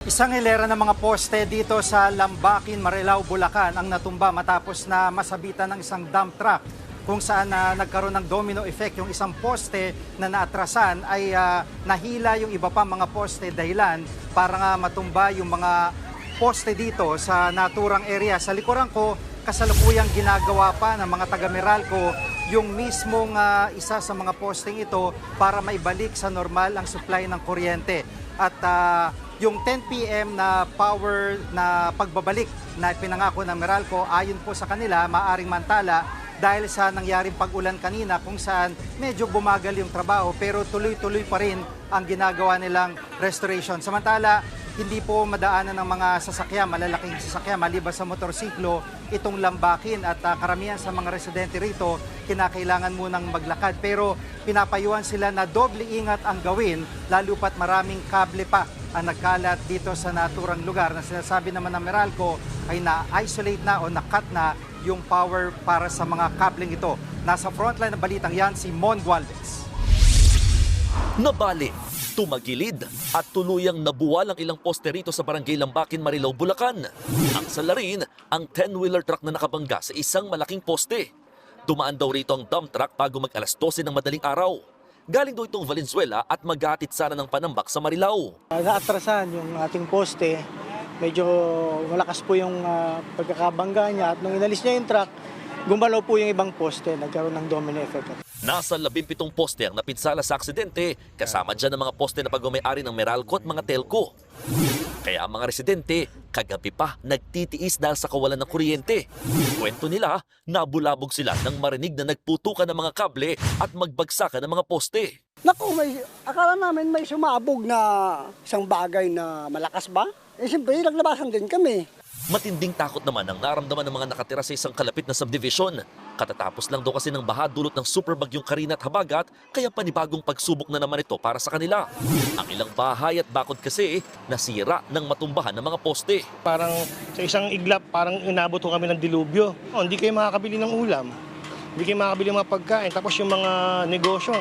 Isang hilera ng mga poste dito sa Lambakin, Marilao, Bulacan ang natumba matapos na masabitan ng isang dump truck kung saan na nagkaroon ng domino effect yung isang poste na naatrasan ay ah, nahila yung iba pa mga poste dahilan para nga matumba yung mga poste dito sa naturang area. Sa likuran ko, kasalukuyang ginagawa pa ng mga taga Meralco yung mismong ah, isa sa mga posting ito para maibalik sa normal ang supply ng kuryente. At ah, yung 10 p.m. na power na pagbabalik na pinangako ng Meralco, ayon po sa kanila, maaring mantala dahil sa nangyaring pag-ulan kanina kung saan medyo bumagal yung trabaho pero tuloy-tuloy pa rin ang ginagawa nilang restoration. Samantala, hindi po madaanan ng mga sasakyan, malalaking sasakyan, maliban sa motorsiklo, itong lambakin at ah, karamihan sa mga residente rito, kinakailangan munang maglakad. Pero pinapayuhan sila na doble ingat ang gawin, lalo pat maraming kable pa ang nagkalat dito sa naturang lugar na sinasabi naman ng Meralco ay na-isolate na o na-cut na yung power para sa mga kableng ito. Nasa frontline ng balitang yan si Mon Gualvez. Nabali, tumagilid at tuluyang nabuwal ang ilang poste rito sa barangay Lambakin, Marilao, Bulacan. Ang salarin, ang 10-wheeler truck na nakabangga sa isang malaking poste. Dumaan daw rito ang dump truck bago mag alas 12 ng madaling araw. Galing daw itong Valenzuela at maghatid sana ng panambak sa Marilao. Uh, naatrasan yung ating poste. Medyo malakas po yung ah, pagkakabangga niya at nung inalis niya yung truck, gumalaw po yung ibang poste, nagkaroon ng domino effect. Nasa 17 poste ang napinsala sa aksidente, kasama dyan ang mga poste na pagmamayari ng Meralco at mga telco. Kaya ang mga residente, kagabi pa nagtitiis dahil sa kawalan ng kuryente. Kwento nila, nabulabog sila nang marinig na nagputukan ng mga kable at magbagsakan ng mga poste. Naku, may, akala namin may sumabog na isang bagay na malakas ba? Eh siyempre, naglabasan din kami. Matinding takot naman ang naramdaman ng mga nakatira sa isang kalapit na subdivision. Katatapos lang daw kasi ng baha dulot ng super bagyong Karina at Habagat, kaya panibagong pagsubok na naman ito para sa kanila. Ang ilang bahay at bakod kasi nasira ng matumbahan ng mga poste. Parang sa isang iglap, parang inabot kami ng dilubyo. Oh, hindi kayo makakabili ng ulam. Hindi kayo makakabili ng mga pagkain. Tapos yung mga negosyo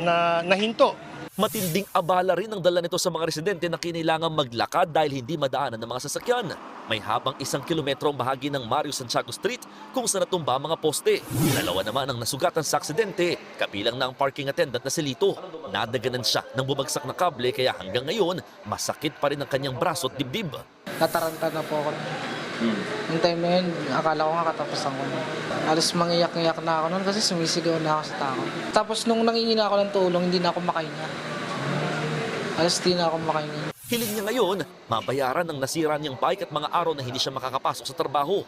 na nahinto. Matinding abala rin ang dala nito sa mga residente na kinailangan maglakad dahil hindi madaanan ng mga sasakyan. May habang isang kilometro ang bahagi ng Mario Santiago Street kung saan natumba ang mga poste. Dalawa naman ang nasugatan sa aksidente, kabilang na ang parking attendant na si Lito. Nadaganan siya ng bumagsak na kable kaya hanggang ngayon masakit pa rin ang kanyang braso at dibdib. nataranta na po ako. Yung time na yun, akala ko nga katapusan ko na. Alos mangiyak-ngiyak na ako noon kasi sumisigaw na ako sa tao. Tapos nung nangingina ako ng tulong, hindi na ako makahinga. Alos di na ako makahinga. Hiling niya ngayon, mabayaran ng nasira niyang bike at mga araw na hindi siya makakapasok sa trabaho.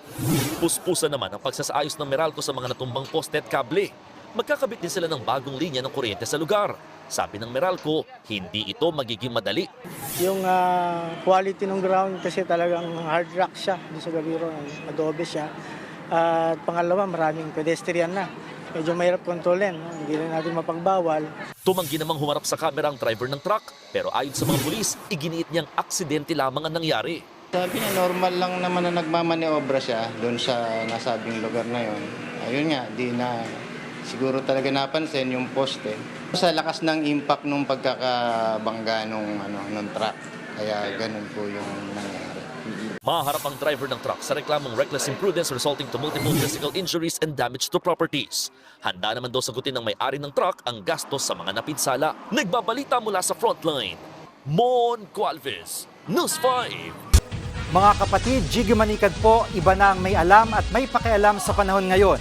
Puspusa naman ang pagsasaayos ng Meralco sa mga natumbang poste at kable. Magkakabit din sila ng bagong linya ng kuryente sa lugar. Sabi ng Meralco, hindi ito magiging madali. Yung ah, quality ng ground kasi talagang hard rock siya, di sa Gabiro, adobe siya. At pangalawa, maraming pedestrian na. Medyo mahirap kontrolin, no? hindi rin natin mapagbawal. Tumanggi namang humarap sa kamera ang driver ng truck, pero ayon sa mga pulis, iginiit niyang aksidente lamang ang nangyari. Sabi niya, normal lang naman na nagmamaneobra siya doon sa nasabing lugar na yon. Ayun nga, di na siguro talaga napansin yung poste. Sa lakas ng impact nung pagkakabangga nung, ano, nung truck. Kaya ganun po yung nangyari. Maharap ang driver ng truck sa reklamong reckless imprudence resulting to multiple physical injuries and damage to properties. Handa naman daw sagutin ng may-ari ng truck ang gastos sa mga napinsala. Nagbabalita mula sa frontline, Mon Cualves, News 5. Mga kapatid, Jiggy Manikad po, iba na ang may alam at may pakialam sa panahon ngayon.